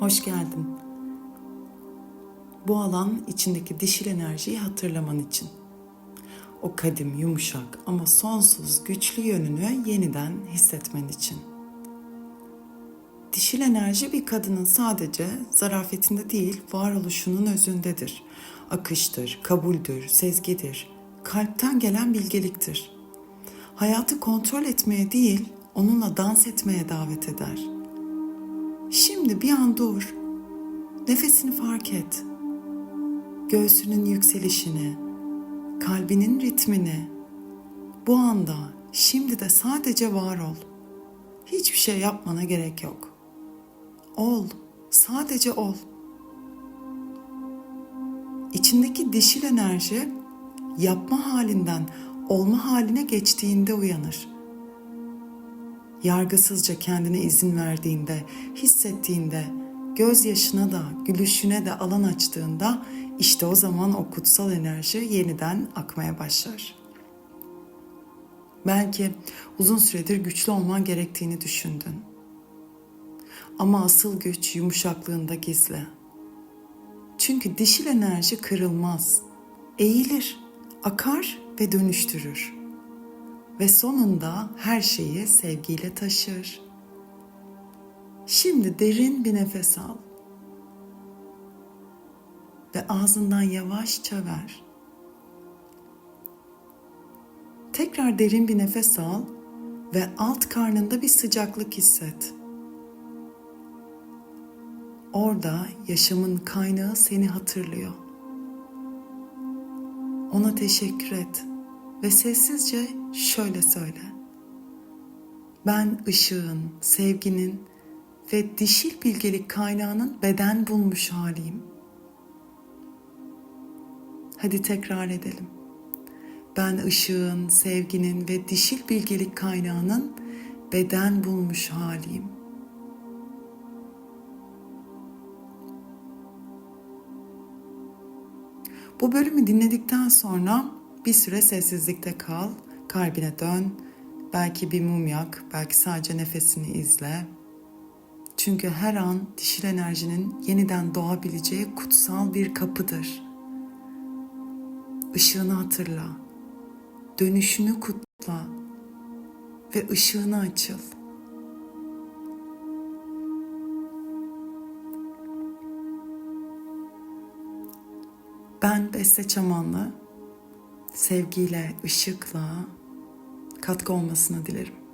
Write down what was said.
Hoş geldin. Bu alan içindeki dişil enerjiyi hatırlaman için. O kadim, yumuşak ama sonsuz güçlü yönünü yeniden hissetmen için. Dişil enerji bir kadının sadece zarafetinde değil, varoluşunun özündedir. Akıştır, kabuldür, sezgidir, kalpten gelen bilgeliktir. Hayatı kontrol etmeye değil, onunla dans etmeye davet eder. Şimdi bir an dur. Nefesini fark et. Göğsünün yükselişini, kalbinin ritmini. Bu anda, şimdi de sadece var ol. Hiçbir şey yapmana gerek yok. Ol, sadece ol. İçindeki dişil enerji yapma halinden olma haline geçtiğinde uyanır. Yargısızca kendine izin verdiğinde, hissettiğinde, gözyaşına da, gülüşüne de alan açtığında işte o zaman o kutsal enerji yeniden akmaya başlar. Belki uzun süredir güçlü olman gerektiğini düşündün. Ama asıl güç yumuşaklığında gizli. Çünkü dişil enerji kırılmaz, eğilir, akar ve dönüştürür. Ve sonunda her şeyi sevgiyle taşır. Şimdi derin bir nefes al. Ve ağzından yavaşça ver. Tekrar derin bir nefes al ve alt karnında bir sıcaklık hisset. Orada yaşamın kaynağı seni hatırlıyor. Ona teşekkür et ve sessizce şöyle söyle. Ben ışığın, sevginin ve dişil bilgelik kaynağının beden bulmuş haliyim. Hadi tekrar edelim. Ben ışığın, sevginin ve dişil bilgelik kaynağının beden bulmuş haliyim. Bu bölümü dinledikten sonra bir süre sessizlikte kal, kalbine dön, belki bir mum yak, belki sadece nefesini izle. Çünkü her an dişil enerjinin yeniden doğabileceği kutsal bir kapıdır. Işığını hatırla, dönüşünü kutla ve ışığına açıl. Ben Beste Çamanlı sevgiyle, ışıkla katkı olmasını dilerim.